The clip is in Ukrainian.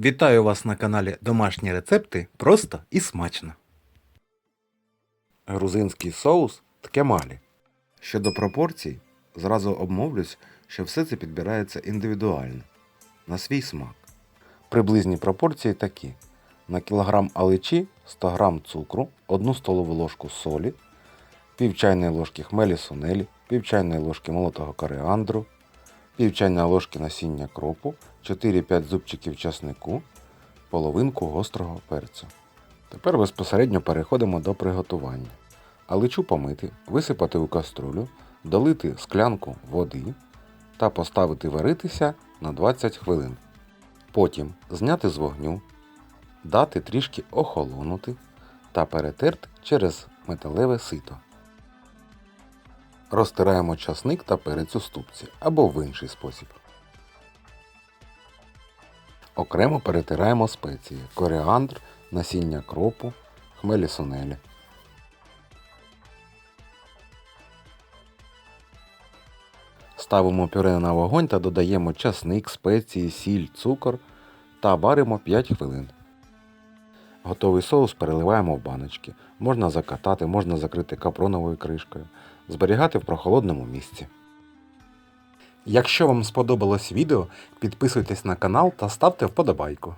Вітаю вас на каналі Домашні рецепти просто і смачно. Грузинський соус ткемалі. Щодо пропорцій, зразу обмовлюсь, що все це підбирається індивідуально, на свій смак. Приблизні пропорції такі: на кілограм аличі 100 г цукру, 1 столову ложку солі, пів чайної ложки хмелі сунелі, пів чайної ложки молотого коріандру, пів чайної ложки насіння кропу, 4-5 зубчиків часнику, половинку гострого перцю. Тепер безпосередньо переходимо до приготування. Аличу помити, висипати у каструлю, долити склянку води та поставити варитися на 20 хвилин. Потім зняти з вогню, дати трішки охолонути та перетерти через металеве сито. Розтираємо часник та перець у ступці або в інший спосіб. Окремо перетираємо спеції коріандр, насіння кропу, хмелі сунелі. Ставимо пюре на вогонь та додаємо часник, спеції, сіль, цукор та варимо 5 хвилин. Готовий соус переливаємо в баночки. Можна закатати, можна закрити капроновою кришкою, зберігати в прохолодному місці. Якщо вам сподобалось відео, підписуйтесь на канал та ставте вподобайку.